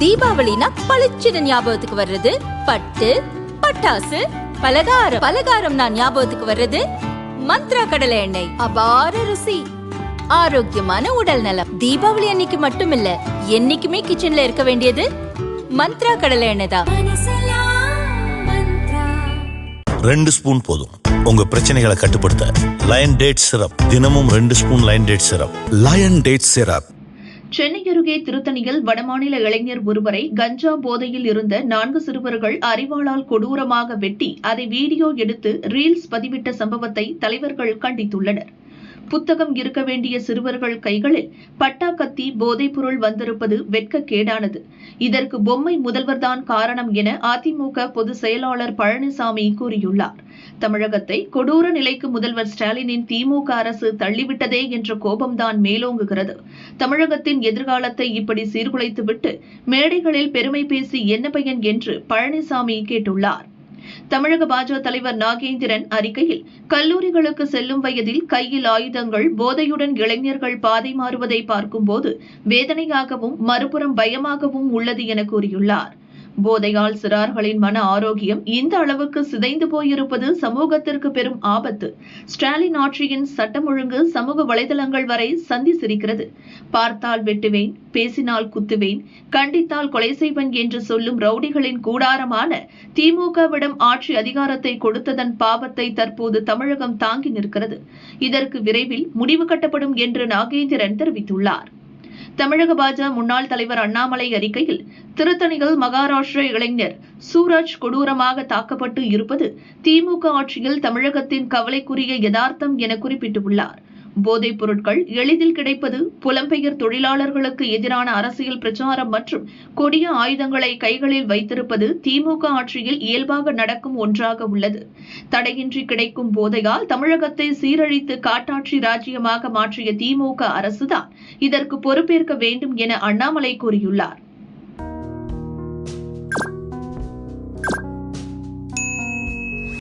தீபாவளினா பளிச்சுன்னு ஞாபகத்துக்கு வர்றது. பட்டு பட்டாசு பலகாரம். பலகாரம் நான் ஞாபகத்துக்கு வர்றது. மந்த்ரா கடலை எண்ணெய். அபார ருசி. ஆரோக்கியமான உடல் நலம். தீபாவளி அன்னைக்கு மட்டும் இல்ல என்னைக்குமே கிச்சன்ல இருக்க வேண்டியது மந்த்ரா கடலை எண்ணெய் தான். ரெண்டு ஸ்பூன் போதும். உங்க பிரச்சனைகளை கட்டுப்படுத்த லயன் டேட் சிரப் தினமும் ரெண்டு spoon Lion date syrup Lion date syrup Chennai அருகே திருத்தணியில் வடமாநில இளைஞர் ஒருவரை கஞ்சா போதையில் இருந்த நான்கு சிறுவர்கள் அறிவாளால் கொடூரமாக வெட்டி அதை வீடியோ எடுத்து ரீல்ஸ் பதிவிட்ட சம்பவத்தை தலைவர்கள் கண்டித்துள்ளனர். புத்தகம் இருக்க வேண்டிய சிறுவர்கள் கைகளில் பட்டா கத்தி போதைப்பொருள் வந்திருப்பது வெட்கக்கேடானது. இதற்கு பொம்மை முதல்வர்தான் காரணம் என அதிமுக பொதுச் செயலாளர் பழனிசாமி கூறியுள்ளார். தமிழகத்தை கொடூர நிலைக்கு முதல்வர் ஸ்டாலினின் திமுக அரசு தள்ளிவிட்டதே என்ற கோபம்தான் மேலோங்குகிறது. தமிழகத்தின் எதிர்காலத்தை இப்படி சீர்குலைத்துவிட்டு மேடைகளில் பெருமை பேசி என்ன பயன் என்று பழனிசாமி கேட்டுள்ளார். தமிழக பாஜக தலைவர் நாகேந்திரன் அறிக்கையில் கல்லூரிகளுக்கு செல்லும் வயதில் கையில் ஆயுதங்கள் போதையுடன் இளைஞர்கள் பாதை மாறுவதை பார்க்கும்போது வேதனையாகவும் மறுபுறம் பயமாகவும் உள்ளது என கூறியுள்ளார். போதையால் சிறார்களின் மன ஆரோக்கியம் இந்த அளவுக்கு சிதைந்து போயிருப்பது சமூகத்திற்கு பெரும் ஆபத்து. ஸ்டாலின் ஆட்சியின் சட்டம் ஒழுங்கு சமூக வலைதளங்கள் வரை சந்தி சிரிக்கிறது. பார்த்தால் வெட்டுவேன் பேசினால் குத்துவேன் கண்டித்தால் கொலை செய்வன் என்று சொல்லும் ரவுடிகளின் கூடாரமான திமுகவிடம் ஆட்சி அதிகாரத்தை கொடுத்ததன் பாவத்தை தற்போது தமிழகம் தாங்கி நிற்கிறது. இதற்கு விரைவில் முடிவு கட்டப்படும் என்று நாகேந்திரன் தெரிவித்துள்ளார். தமிழக பாஜக முன்னாள் தலைவர் அண்ணாமலை அறிக்கையில் திருத்தணியில் மகாராஷ்டிர இளைஞர் சூரஜ் கொடூரமாக தாக்கப்பட்டு இருப்பது திமுக ஆட்சியில் தமிழகத்தின் கவலைக்குரிய யதார்த்தம் என குறிப்பிட்டுள்ளார். போதைப் பொருட்கள் எளிதில் கிடைப்பது புலம்பெயர் தொழிலாளர்களுக்கு எதிரான அரசியல் பிரச்சாரம் மற்றும் கொடிய ஆயுதங்களை கைகளில் வைத்திருப்பது திமுக ஆட்சியில் இயல்பாக நடக்கும் ஒன்றாக உள்ளது. தடையின்றி கிடைக்கும் போதையால் தமிழகத்தை சீரழித்து காட்டாட்சி ராஜ்யமாக மாற்றிய திமுக அரசுதான் இதற்கு பொறுப்பேற்க வேண்டும் என அண்ணாமலை கூறியுள்ளார்.